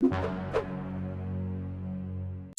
you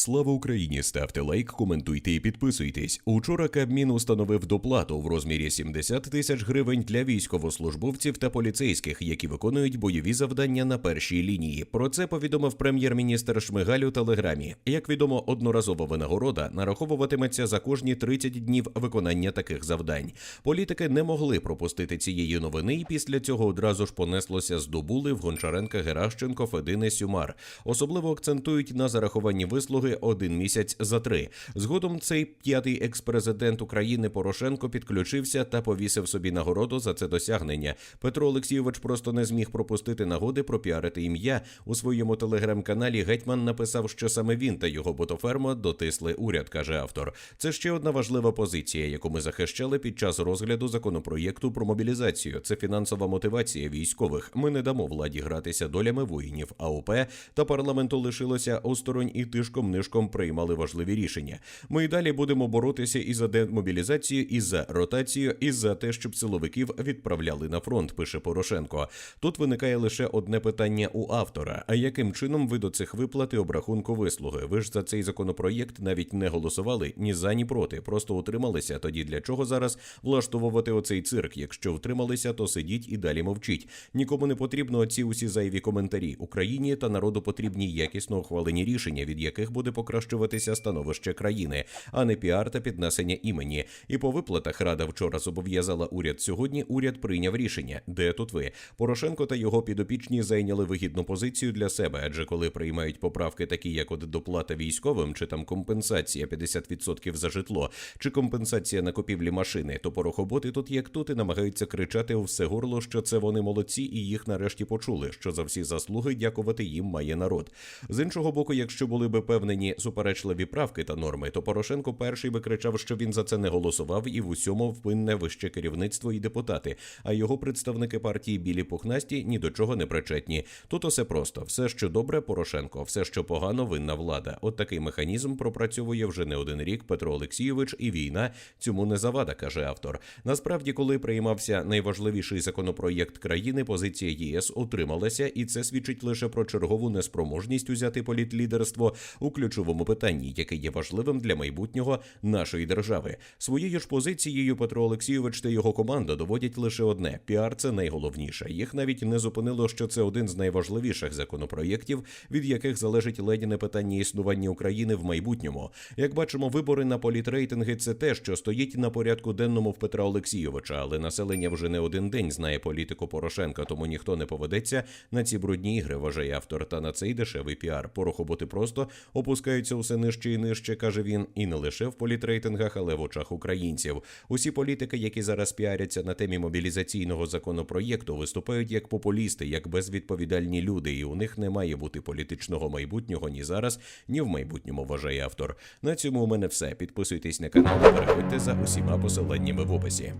Слава Україні! Ставте лайк, коментуйте і підписуйтесь. Учора Кабмін установив доплату в розмірі 70 тисяч гривень для військовослужбовців та поліцейських, які виконують бойові завдання на першій лінії. Про це повідомив прем'єр-міністр Шмигаль у телеграмі. Як відомо, одноразова винагорода нараховуватиметься за кожні 30 днів виконання таких завдань. Політики не могли пропустити цієї новини, і після цього одразу ж понеслося з Дубули в Гончаренка, Геращенко, Федини, Сюмар. Особливо акцентують на зарахуванні вислуги один місяць за три. Згодом цей п'ятий екс-президент України Порошенко підключився та повісив собі нагороду за це досягнення. Петро Олексійович просто не зміг пропустити нагоди пропіарити ім'я у своєму телеграм-каналі. Гетьман написав, що саме він та його ботоферма дотисли уряд, каже автор. Це ще одна важлива позиція, яку ми захищали під час розгляду законопроєкту про мобілізацію. Це фінансова мотивація військових. Ми не дамо владі гратися долями воїнів АОП та парламенту лишилося осторонь і тишком нишком приймали важливі рішення. Ми й далі будемо боротися і за демобілізацію, і за ротацію, і за те, щоб силовиків відправляли на фронт. Пише Порошенко. Тут виникає лише одне питання у автора: а яким чином ви до цих виплат і обрахунку вислуги? Ви ж за цей законопроєкт навіть не голосували ні за, ні проти. Просто утрималися. Тоді для чого зараз влаштовувати оцей цирк? Якщо втрималися, то сидіть і далі мовчіть. Нікому не потрібно оці усі зайві коментарі. Україні та народу потрібні якісно ухвалені рішення, від яких буде покращуватися становище країни, а не піар та піднесення імені. І по виплатах рада вчора зобов'язала уряд. Сьогодні уряд прийняв рішення. Де тут ви? Порошенко та його підопічні зайняли вигідну позицію для себе, адже коли приймають поправки, такі як от доплата військовим, чи там компенсація 50% за житло, чи компенсація на купівлі машини, то порохоботи тут як тут і намагаються кричати у все горло, що це вони молодці, і їх нарешті почули. Що за всі заслуги дякувати їм має народ. З іншого боку, якщо були би певнені суперечливі правки та норми, то Порошенко перший би кричав, що він за це не голосував, і в усьому впинне вище керівництво і депутати. А його представники партії білі пухнасті ні до чого не причетні. Тут усе просто: все, що добре, Порошенко, все, що погано, винна влада. От такий механізм пропрацьовує вже не один рік Петро Олексійович, і війна цьому не завада, каже автор. Насправді, коли приймався найважливіший законопроєкт країни, позиція ЄС утрималася, і це свідчить лише про чергову неспроможність узяти політлідерство у ключовому питанні, яке є важливим для майбутнього нашої держави. Своєю ж позицією Петро Олексійович та його команда доводять лише одне: піар це найголовніше. Їх навіть не зупинило, що це один з найважливіших законопроєктів, від яких залежить ледіне питання існування України в майбутньому. Як бачимо, вибори на політрейтинги це те, що стоїть на порядку денному в Петра Олексійовича, але населення вже не один день знає політику Порошенка, тому ніхто не поведеться на ці брудні ігри, вважає автор. Та на цей дешевий піар. Порохоботи просто опускаються усе нижче і нижче, каже він, і не лише в політрейтингах, але в очах українців. Усі політики, які зараз піаряться на темі мобілізаційного законопроєкту, виступають як популісти, як безвідповідальні люди, і у них не має бути політичного майбутнього ні зараз, ні в майбутньому. Вважає автор. На цьому у мене все. Підписуйтесь на канал, переходьте за усіма посиланнями в описі.